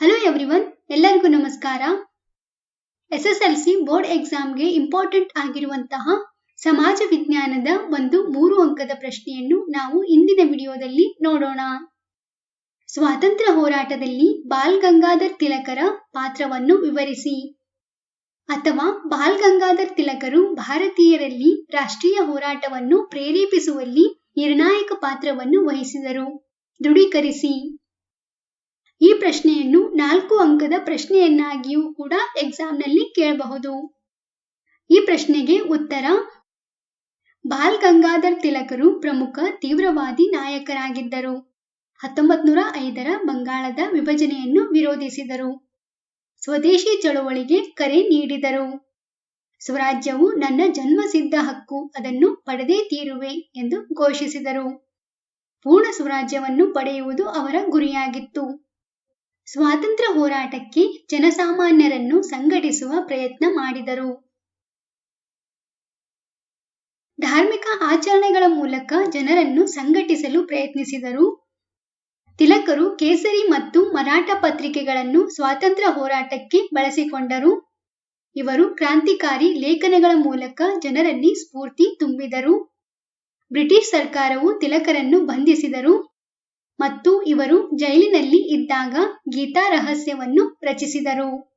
Hello everyone ಎಲ್ಲರಿಗೂ ನಮಸ್ಕಾರ. S S L C board ಎಕ್ಸಾಮ್ಗೆ ಇಂಪಾರ್ಟೆಂಟ್ ಆಗಿರುವಂತಹ ಸಮಾಜ ವಿಜ್ಞಾನದ ಒಂದು ಮೂರು ಅಂಕದ ಪ್ರಶ್ನೆಯನ್ನು ನಾವು ಇಂದಿನ ವಿಡಿಯೋದಲ್ಲಿ ನೋಡೋಣ. ಸ್ವಾತಂತ್ರ್ಯ ಹೋರಾಟದಲ್ಲಿ ಬಾಲ್ ಗಂಗಾಧರ್ ತಿಲಕರ ಪಾತ್ರವನ್ನು ವಿವರಿಸಿ. ಅಥವಾ ಬಾಲ್ ಗಂಗಾಧರ್ ತಿಲಕರು ಭಾರತೀಯರಲ್ಲಿ ರಾಷ್ಟ್ರೀಯ ಹೋರಾಟವನ್ನು ಪ್ರೇರೇಪಿಸುವಲ್ಲಿ ನಿರ್ಣಾಯಕ ಪಾತ್ರವನ್ನು ವಹಿಸಿದರು. ದೃಢೀಕರಿಸಿ. ಈ ಪ್ರಶ್ನೆಯನ್ನು ನಾಲ್ಕು ಅಂಕದ ಪ್ರಶ್ನೆಯನ್ನಾಗಿಯೂ ಕೂಡ ಎಕ್ಸಾಮ್ನಲ್ಲಿ ಕೇಳಬಹುದು. ಈ ಪ್ರಶ್ನೆಗೆ ಉತ್ತರ, ಬಾಲ್ ಗಂಗಾಧರ್ ತಿಲಕರು ಪ್ರಮುಖ ತೀವ್ರವಾದಿ ನಾಯಕರಾಗಿದ್ದರು. ಹತ್ತೊಂಬತ್ ನೂರ ಐದರ ಬಂಗಾಳದ ವಿಭಜನೆಯನ್ನು ವಿರೋಧಿಸಿದರು. ಸ್ವದೇಶಿ ಚಳುವಳಿಗೆ ಕರೆ ನೀಡಿದರು. ಸ್ವರಾಜ್ಯವು ನನ್ನ ಜನ್ಮಸಿದ್ಧ ಹಕ್ಕು, ಅದನ್ನು ಪಡೆದೇ ತೀರುವೆ ಎಂದು ಘೋಷಿಸಿದರು. ಪೂರ್ಣ ಸ್ವರಾಜ್ಯವನ್ನು ಪಡೆಯುವುದು ಅವರ ಗುರಿಯಾಗಿತ್ತು. ಸ್ವಾತಂತ್ರ್ಯ ಹೋರಾಟಕ್ಕೆ ಜನಸಾಮಾನ್ಯರನ್ನು ಸಂಘಟಿಸುವ ಪ್ರಯತ್ನ ಮಾಡಿದರು. ಧಾರ್ಮಿಕ ಆಚರಣೆಗಳ ಮೂಲಕ ಜನರನ್ನು ಸಂಘಟಿಸಲು ಪ್ರಯತ್ನಿಸಿದರು. ತಿಲಕರು ಕೇಸರಿ ಮತ್ತು ಮರಾಠ ಪತ್ರಿಕೆಗಳನ್ನು ಸ್ವಾತಂತ್ರ್ಯ ಹೋರಾಟಕ್ಕೆ ಬಳಸಿಕೊಂಡರು. ಇವರು ಕ್ರಾಂತಿಕಾರಿ ಲೇಖನಗಳ ಮೂಲಕ ಜನರಲ್ಲಿ ಸ್ಫೂರ್ತಿ ತುಂಬಿದರು. ಬ್ರಿಟಿಷ್ ಸರ್ಕಾರವು ತಿಲಕರನ್ನು ಬಂಧಿಸಿದರು. ಮತ್ತು ಇವರು ಜೈಲಿನಲ್ಲಿ ಇದ್ದಾಗ ಗೀತಾ ರಹಸ್ಯವನ್ನು ರಚಿಸಿದರು.